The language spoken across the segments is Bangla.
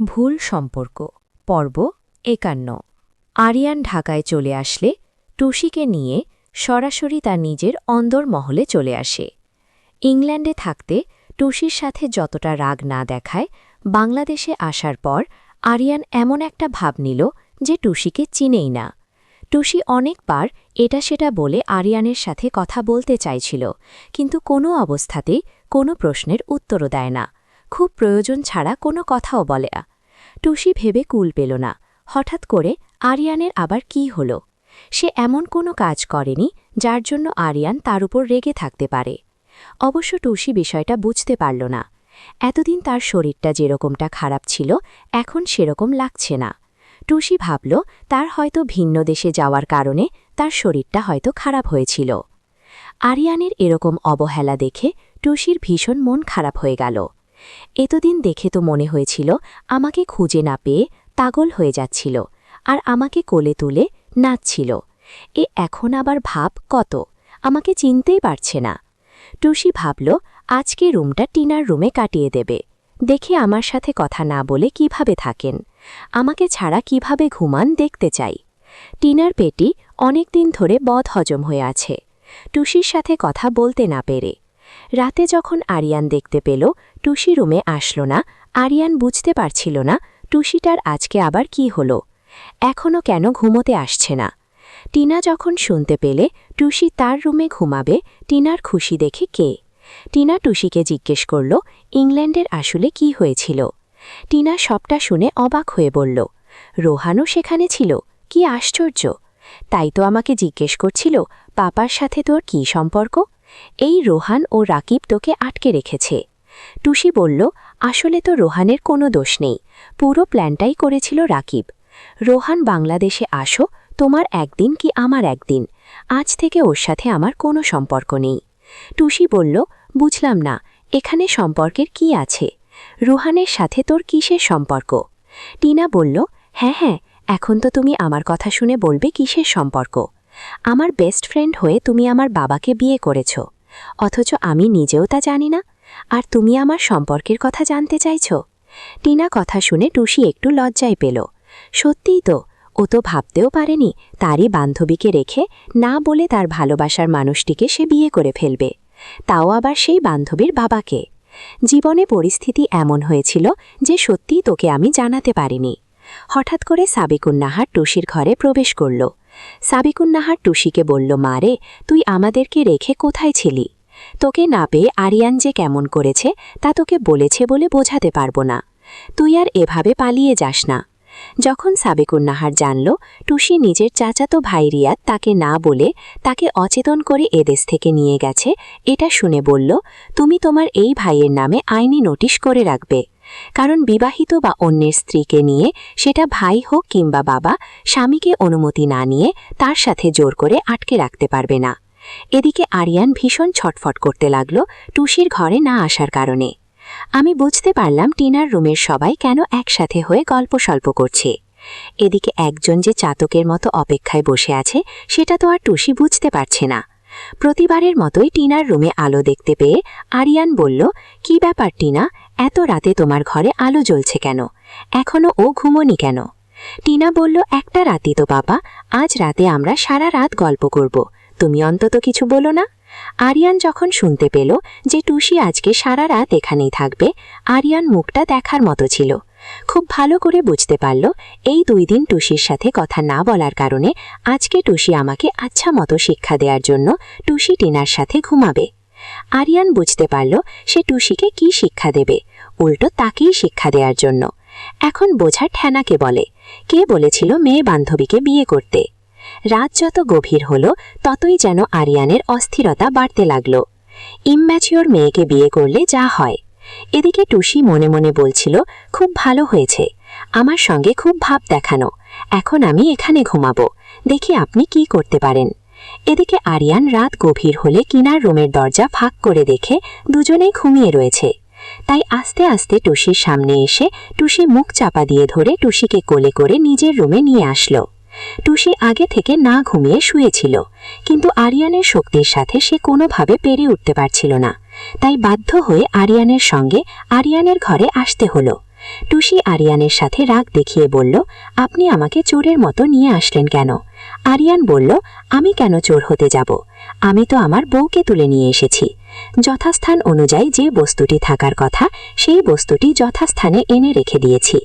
ভুল সম্পর্ক। পর্ব একান্ন। আরিয়ান ঢাকায় চলে আসলে টুসিকে নিয়ে সরাসরি তার নিজের অন্দর মহলে চলে আসে। ইংল্যান্ডে থাকতে টুসির সাথে যতটা রাগ না দেখায়, বাংলাদেশে আসার পর আরিয়ান এমন একটা ভাব নিল যে টুসিকে চিনেই না। টুসি অনেকবার এটা সেটা বলে আরিয়ানের সাথে কথা বলতে চাইছিল, কিন্তু কোনো অবস্থাতেই কোনো প্রশ্নের উত্তরও দেয় না। খুব প্রয়োজন ছাড়া কোনো কথাও বলে না। টুসি ভেবে কুল পেল না। হঠাৎ করে আরিয়ানের আবার কি হল? সে এমন কোনো কাজ করেনি যার জন্য আরিয়ান তার উপর রেগে থাকতে পারে। অবশ্য টুসি বিষয়টা বুঝতে পারল না। এতদিন তার শরীরটা যেরকমটা খারাপ ছিল, এখন সেরকম লাগছে না। টুসি ভাবল, তার হয়তো ভিন্ন দেশে যাওয়ার কারণে তার শরীরটা হয়তো খারাপ হয়েছিল। আরিয়ানের এরকম অবহেলা দেখে টুসির ভীষণ মন খারাপ হয়ে গেল। এতদিন দেখে তো মনে হয়েছিল আমাকে খুঁজে না পেয়ে পাগল হয়ে যাচ্ছিল আর আমাকে কোলে তুলে নাচছিল। এ এখন আবার ভাব কত? আমাকে চিনতেই পারছে না। টুসি ভাবল, আজকে রুমটা টিনার রুমে কাটিয়ে দেবে। দেখে আমার সাথে কথা না বলে কীভাবে থাকেন। আমাকে ছাড়া কীভাবে ঘুমান দেখতে চাই। টিনার পেটি অনেক দিন ধরে বদ হজম হয়ে আছে। টুসির সাথে কথা বলতে না পেরে রাতে যখন আরিয়ান দেখতে পেল, টুসি রুমে আসলো না, আরিয়ান বুঝতে পারছিল না, টুসিটার আজকে আবার কি হলো। এখনও কেন ঘুমোতে আসছে না? টিনা যখন শুনতে পেলে, টুসি তার রুমে ঘুমাবে, টিনার খুশি দেখে কে? টিনা টুসিকে জিজ্ঞেস করল, ইংল্যান্ডের আসলে কি হয়েছিল? টিনা সবটা শুনে অবাক হয়ে বলল, রোহানও সেখানে ছিল? কি আশ্চর্য! তাই তো আমাকে জিজ্ঞেস করছিল, পাপার সাথে তোর কি সম্পর্ক? এই রোহান ও রাকিব তোকে আটকে রেখেছে। টুসি বলল, আসলে তো রোহানের কোনো দোষ নেই। পুরো প্ল্যানটাই করেছিল রাকিব। রোহান বাংলাদেশে আসো, তোমার একদিন কি আমার একদিন। আজ থেকে ওর সাথে আমার কোনো সম্পর্ক নেই। টুসি বলল, বুঝলাম না, এখানে সম্পর্কের কি আছে? রোহানের সাথে তোর কিসের সম্পর্ক? টিনা বলল হ্যাঁ হ্যাঁ এখন তো তুমি আমার কথা শুনে বলবে কিসের সম্পর্ক। আমার বেস্ট ফ্রেন্ড হয়ে তুমি আমার বাবাকে বিয়ে করেছ। অথচ আমি নিজেও তা জানি না। আর তুমি আমার সম্পর্কের কথা জানতে চাইছ। টিনা কথা শুনে টুসি একটু লজ্জায় পেল। সত্যিই তো, ও তো ভাবতেও পারেনি তারই বান্ধবীকে রেখে না বলে তার ভালোবাসার মানুষটিকে সে বিয়ে করে ফেলবে। তাও আবার সেই বান্ধবীর বাবাকে। জীবনে পরিস্থিতি এমন হয়েছিল যে সত্যিই তোকে আমি জানাতে পারিনি। হঠাৎ করে সাবিকুন্নাহার টুসির ঘরে প্রবেশ করল। সাবিকুন্নাহার টুসিকে বলল মারে তুই আমাদেরকে রেখে কোথায় ছিলি? তোকে না পেয়ে আরিয়ান যে কেমন করেছে, তা তোকে বলেছে বলে বোঝাতে পারব না। তুই আর এভাবে পালিয়ে যাস না। যখন সাবেকুন্নাহার জানল, টুসি নিজের চাচাতো ভাই রিয়াদ তাকে না বলে তাকে অচেতন করে এদেশ থেকে নিয়ে গেছে, এটা শুনে বলল, তুমি তোমার এই ভাইয়ের নামে আইনি নোটিশ করে রাখবে। কারণ বিবাহিত বা অন্যের স্ত্রীকে নিয়ে সেটা ভাই হোক কিংবা বাবা, স্বামীকে অনুমতি না নিয়ে তার সাথে জোর করে আটকে রাখতে পারবে না। এদিকে আরিয়ান ভীষণ ছটফট করতে লাগল টুসির ঘরে না আসার কারণে। আমি বুঝতে পারলাম টিনার রুমের সবাই কেন একসাথে হয়ে গল্প স্বল্প করছে। এদিকে একজন যে চাতকের মতো অপেক্ষায় বসে আছে, সেটা তো আর টুসি বুঝতে পারছে না। প্রতিবারের মতোই টিনার রুমে আলো দেখতে পেয়ে আরিয়ান বলল, কি ব্যাপার টিনা? এত রাতে তোমার ঘরে আলো জ্বলছে কেন? এখনও ও ঘুমনি কেন? টিনা বলল, একটা রাতি তো বাবা, আজ রাতে আমরা সারা রাত গল্প করব। তুমি অন্তত কিছু বলো না? আরিয়ান যখন শুনতে পেল যে টুসি আজকে সারা রাত এখানেই থাকবে, আরিয়ান মুখটা দেখার মতো ছিল। খুব ভালো করে বুঝতে পারল, এই দুই দিন টুসির সাথে কথা না বলার কারণে আজকে টুসি আমাকে আচ্ছা মতো শিক্ষা দেওয়ার জন্য টুসি টিনার সাথে ঘুমাবে। আরিয়ান বুঝতে পারল সে টুসিকে কি শিক্ষা দেবে, উল্টো তাকেই শিক্ষা দেওয়ার জন্য। এখন বোঝা ঠেনাকে বলে, কে বলেছিল মেয়ে বান্ধবীকে বিয়ে করতে? রাত যত গভীর হল, ততই যেন আরিয়ানের অস্থিরতা বাড়তে লাগল। ইম্যাচিওর মেয়েকে বিয়ে করলে যা হয়। এদিকে টুসি মনে মনে বলছিল, খুব ভালো হয়েছে। আমার সঙ্গে খুব ভাব দেখানো। এখন আমি এখানে ঘুমাবো। দেখি আপনি কি করতে পারেন। এদিকে আরিয়ান রাত গভীর হলে কিনার রুমের দরজা ফাঁক করে দেখে দুজনেই ঘুমিয়ে রয়েছে। তাই আস্তে আস্তে টুসির সামনে এসে টুসি মুখ চাপা দিয়ে ধরে টুসিকে কোলে করে নিজের রুমে নিয়ে আসলো। টুসি আগে থেকে না ঘুমিয়ে শুয়েছিল, কিন্তু আরিয়ানের শক্তির সাথে সে কোনোভাবে পেরে উঠতে পারছিল না। তাই বাধ্য হয়ে আরিয়ানের সঙ্গে আরিয়ানের ঘরে আসতে হলো। টুসি আরিয়ানের সাথে রাগ দেখিয়ে বলল, আপনি আমাকে চোরের মতো নিয়ে আসলেন কেন? আরিয়ান বলল, আমি কেন চোর হতে যাব? আমি তো আমার বউকে তুলে নিয়ে এসেছি। যথাস্থান অনুযায়ী যে বস্তুটি থাকার কথা, সেই বস্তুটি যথাস্থানে এনে রেখে দিয়েছি।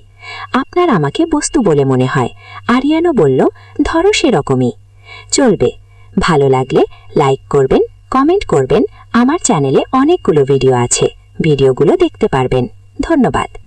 আপনার আমাকে বস্তু বলে মনে হয়। আরিয়ানও বলল, ধরো সেরকমই। চলবে। ভালো লাগলে লাইক করবেন, কমেন্ট করবেন। আমার চ্যানেলে অনেকগুলো ভিডিও আছে। ভিডিওগুলো দেখতে পারবেন। ধন্যবাদ।